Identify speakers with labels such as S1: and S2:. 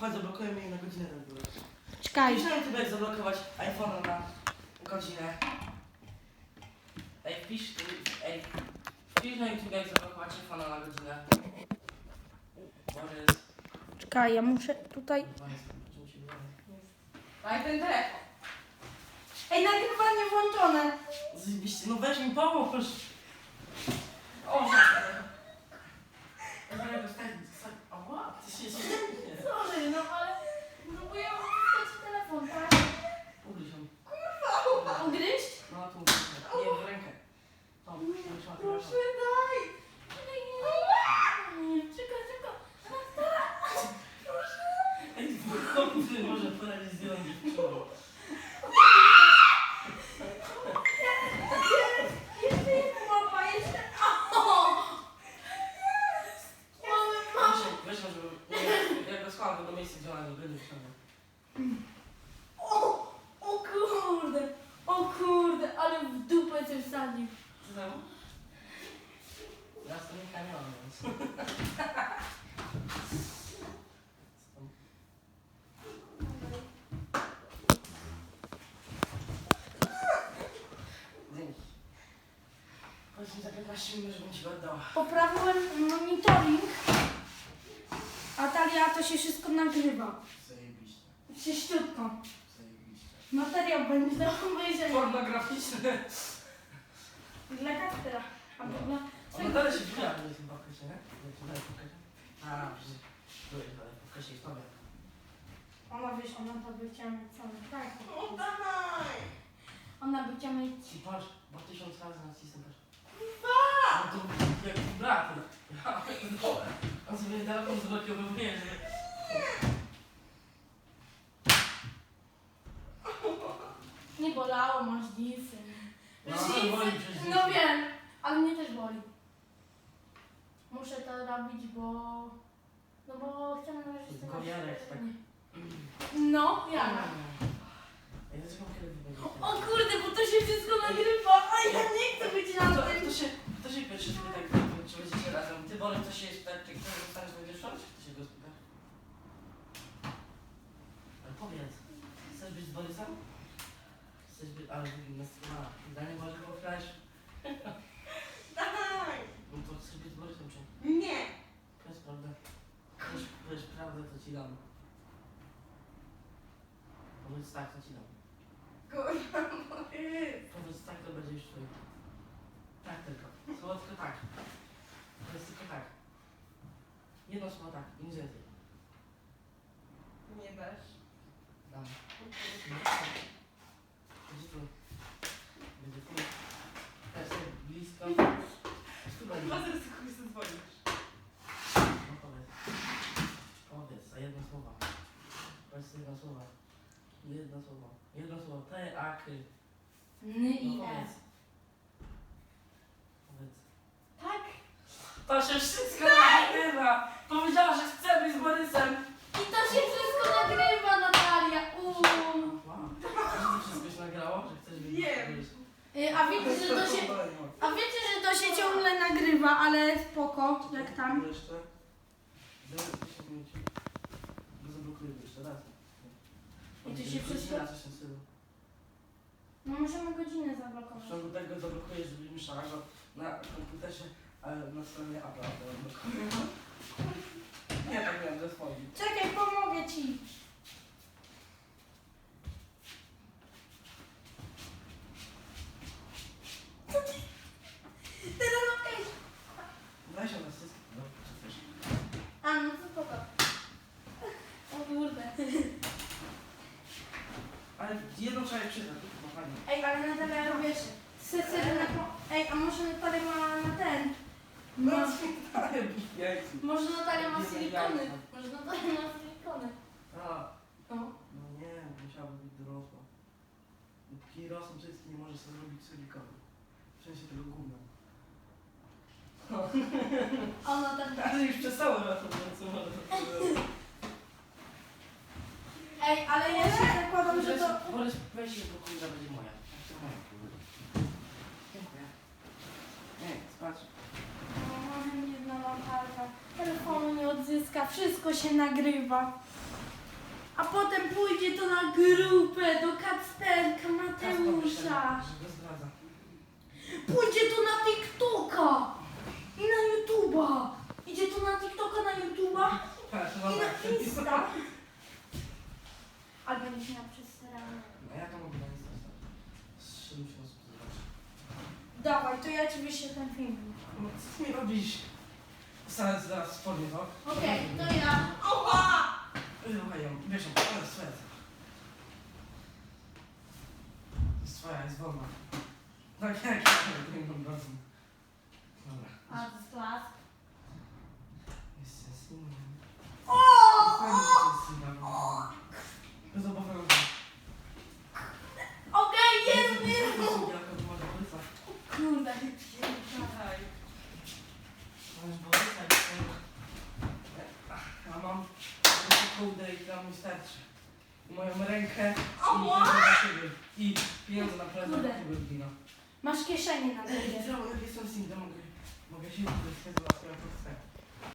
S1: Chodź, zablokujemy jej na godzinę ten były.
S2: Czekaj.
S1: Na YouTube jak zablokować iPhone'a na godzinę. Ej, wpisz, ej, wpisz na YouTube jak zablokować iPhone'a na godzinę. Borys.
S2: Czekaj, ja muszę tutaj...
S3: Daj ten telefon.
S2: Ej, nagrywanie włączone.
S1: Zajebiście, no weź mi pomóż! O, Dobra, dostać, dostać, ała, ty się się nie.
S3: Sorry, no ale... No bo ja mam wstać telefon, tak?
S1: Ugryź ją.
S3: Ugryźć?
S1: No tu, nie, w rękę. To, proszę, proszę.
S3: daj! Czekaj, czekaj.
S1: Ej, chłopcy, może poradzić z nią dziewczyną.
S3: Jeszcze jedna mapa, jeszcze... O! Mamy
S1: Weź,
S3: mapę.
S1: weź, żeby, nie, jak go schowam do miejsca, gdzie ona nie będzie w sobie.
S3: O! O kurde! O kurde, ale w dupę coś wsadził.
S1: Co tam? Ja z tym nie mam, więc. Co tam? Dzięki. Chodź mi za 15 minut, żebym ci go oddała.
S2: Poprawiłem monitoring. A Talia, to się wszystko nagrywa.
S1: Zajebiście,
S2: Czyściutko.
S1: zajebiście.
S2: Materiał będzie do obejrzenia.
S1: Pornograficzne.
S2: Dla Kacpera. Albo dla...
S1: Ona dalej się wbija, że jest w pokazie, nie? Tu dalej pokazie. A, przecież. Byłeś dalej w pokazie i tobie.
S2: Ona wiesz, ona to by chciała mieć całe. Tak.
S1: O, dawaj!
S2: Ona by chciała mieć...
S1: I patrz, bo tysiąc razy nacisnę też. No to jak brat. no. Ja pierdolę. On sobie telefon zblokowuje, że...
S2: Nie bolało, masz disy.
S1: No, boli przecież.
S2: No wiem, ale mnie też boli. Muszę to robić, bo... No bo chciałam nałożyć
S1: Tylko Jarek tak.
S2: No, ja.
S1: Ej, dlaczego kiedy wy będziecie?
S2: O kurde, bo to się wszystko nagrywa, a ja nie chcę być na
S1: To,
S2: tym.
S1: to się, to się pierwszy, czy wy tak, czy będziecie razem? Ty, Borek, to się jest tak, ty zostaniesz będziesz szaleć, czy się go spytasz? Ale powiedz, chcesz być z Borysem? Chcesz być, ale na no, zdanie może powtarzać.
S3: Dawaj!
S1: No to chcesz być z Borysem, czy?
S3: Nie!
S1: Powiedz prawdę. Powiedz, powiedz prawdę, to ci dam. Powiedz tak, to ci dam.
S3: Borys.
S1: Powiedz tak, to będzie twój. Tak tylko. Słowo tylko tak. Powiedz tylko tak. Jedno słowo tak, nic więcej.
S3: Nie dasz.
S1: Dam. Będzie tu. Będzie tu. Teraz sobie blisko. Tu będzie.
S3: Chyba zaraz kogoś zadzwonisz.
S1: No powiedz. Powiedz, a jedno słowo. Powiedz jedno słowo. Jedno słowo. Jedno słowo. T, A, K.
S2: Ny i
S1: No
S2: E. Tak.
S1: To się wszystko nagrywa! Powiedziała, że chce być z Borysem!
S2: I to się wszystko nagrywa, Natalia. Uuu.
S1: Wow. A że to wszystko się nagrało? Że chcesz być
S3: Wiem.
S2: Y, A wiecie, że to się... A wiecie, że to się ciągle nagrywa, ale spoko, jak tam.
S1: Jeszcze. Zaraz 10 minut. Go zablokuję jeszcze raz.
S2: I tu się wszystko-. No możemy godzinę
S1: W
S2: zablokować.
S1: ciągu tego zablokujesz, zrobimy szarego na komputerze, ale na stronie Apple to odblokujemy. Nie, tak miałem ze swoim.
S2: Czekaj, pomogę ci. Teraz okej.
S1: Weź ją na wszystko. No, chcesz?
S2: A, no to spoko. O kurde.
S1: Ale jedną trzeba jej przyznać.
S2: Ej, ale Natalia, wiesz, sery na po... Ej, a może Natalia ma na ten?
S1: No,
S2: Ma... Może Natalia ma silikony. Może Natalia ma silikony.
S1: A,
S2: No.
S1: no nie, musiałaby być dorosła. Póki rosną cycki, nie może sobie robić silikonu. W sensie tego gówna.
S2: Ona tak...
S1: Ale już przestało na to, co może to
S2: Ej, ale ja się zakładam, że to...
S1: Borys, weź się, bo kurwa będzie moja. To moja kurwa. Dziękuję. Nie, spać.
S2: O, jedna latarka. Telefonu nie odzyska, wszystko się nagrywa. A potem pójdzie to na grupę do Kacperka Mateusza.
S1: Zdradza.
S2: Pójdzie to na TikToka i na YouTube'a. Idzie to na TikToka, na YouTube'a
S1: Patrz,
S2: i
S1: no
S2: na
S1: tak.
S2: Insta. Ale będziesz miała przestarane.
S1: No ja to mogę na Insta wstawić. Z 7 osób to zobaczy.
S2: Dawaj, to ja ci wyślę ten film.
S1: No co mi robisz? Zaraz, zaraz spodnie, no.
S2: Okej, to ja. Oła!
S1: Słuchaj ją, wiesz, ją, ale swet. Jest twoja, jest wolna. Tak, jak ja, to nie mam bardzo. Dobra,
S2: A, to jest klas.
S1: jest, jest, nie wiem.
S2: O!
S1: Fajnie, że jest single. Bez obowiązku.
S2: Okej, jest,
S1: Bez
S2: jest.
S1: obowiązku, jako to może Borysa.
S2: Kurde, nie przyjechaj.
S1: Możesz Borysa i tego. Ja mam taką tam mi starczy. Moją rękę i pieniądze na siebie. I pieniądze na prezent,
S2: Kurde. Masz kieszenie na
S1: Ej,
S2: górze.
S1: co, jak jestem single, mogę, mogę się z tego, jak chcę.